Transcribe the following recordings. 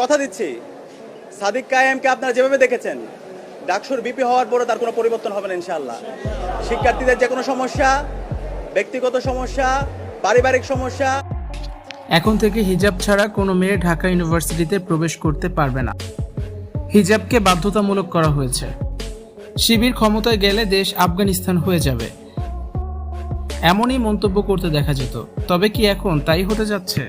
কথা দিচ্ছি। সাদিক কায়েমকে আপনারা যেভাবে দেখেছেন, ডাকসুর বিপি হওয়ার পরে তার কোনো পরিবর্তন হবে না, ইনশাআল্লাহ। শিক্ষার্থীদের যে কোনো সমস্যা, ব্যক্তিগত সমস্যা, পারিবারিক সমস্যা, এখন থেকে হিজাব ছাড়া কোনো মেয়ে ঢাকা ইউনিভার্সিটিতে প্রবেশ করতে পারবে না। হিজাবকে বাধ্যতামূলক করা হয়েছে। শিবির ক্ষমতায় গেলে দেশ আফগানিস্তান হয়ে যাবে। এমনই মন্তব্য করতে দেখা যেত। তবে কি এখন তাই হতে যাচ্ছে?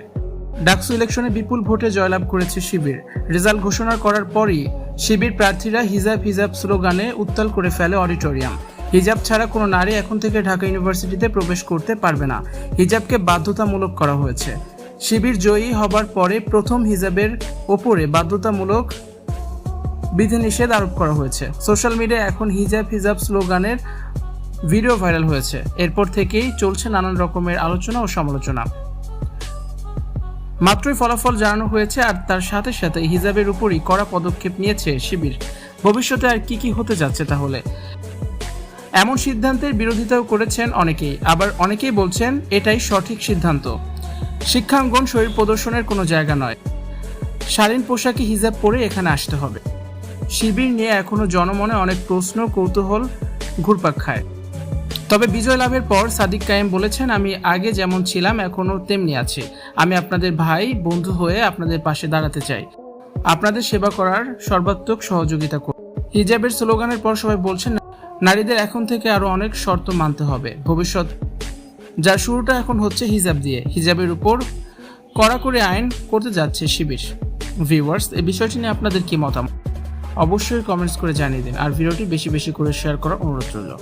ডাকসু ইলেকশনে বিপুল ভোটে জয়লাভ করেছে শিবির। রেজাল্ট ঘোষণা করার পরই শিবির প্রার্থীরা হিজাব হিজাব স্লোগানে উত্তাল করে ফেলে অডিটোরিয়াম। হিজাব ছাড়া কোনো নারী এখন থেকে ঢাকা ইউনিভার্সিটিতে প্রবেশ করতে পারবে না। হিজাবকে বাধ্যতামূলক করা হয়েছে। শিবির জয়ী হবার পরে প্রথম হিজাবের ওপরে বাধ্যতামূলক বিধিনিষেধ আরোপ করা হয়েছে। সোশ্যাল মিডিয়ায় এখন হিজাব হিজাব স্লোগানের ভিডিও ভাইরাল হয়েছে। এরপর থেকেই চলছে নানান রকমের আলোচনা ও সমালোচনা। মাত্রই ফলাফল জানানো হয়েছে আর তার সাথে সাথে হিজাবের উপরই কড়া পদক্ষেপ নিয়েছে শিবির। ভবিষ্যতে আর কি কি হতে যাচ্ছে তাহলে? এমন সিদ্ধান্তের বিরোধিতাও করেছেন অনেকেই। আবার অনেকেই বলছেন, এটাই সঠিক সিদ্ধান্ত। শিক্ষাঙ্গন শরীর প্রদর্শনের কোনো জায়গা নয়। শালীন পোশাকে হিজাব পরে এখানে আসতে হবে। শিবির নিয়ে এখনও জনমনে অনেক প্রশ্ন, কৌতূহল ঘুরপাক খায়। তবে বিজয় লাভের পর সাদিক কায়েম বলেছেন, আমি আগে যেমন ছিলাম এখনও তেমনি আছি। আমি আপনাদের ভাই, বন্ধু হয়ে আপনাদের পাশে দাঁড়াতে চাই। আপনাদের সেবা করার সর্বাত্মক সহযোগিতা করব হিজাবের স্লোগানের পর সবাই বলছেন, নারীদের এখন থেকে আরও অনেক শর্ত মানতে হবে। ভবিষ্যৎ যার শুরুটা এখন হচ্ছে হিজাব দিয়ে। হিজাবের উপর কড়া করে আইন করতে যাচ্ছে শিবির। ভিউয়ার্স এই বিষয়টি নিয়ে আপনাদের কি মতামত? অবশ্যই কমেন্টস করে জানিয়ে দিন। আর ভিডিওটি বেশি বেশি করে শেয়ার করার অনুরোধ রইল।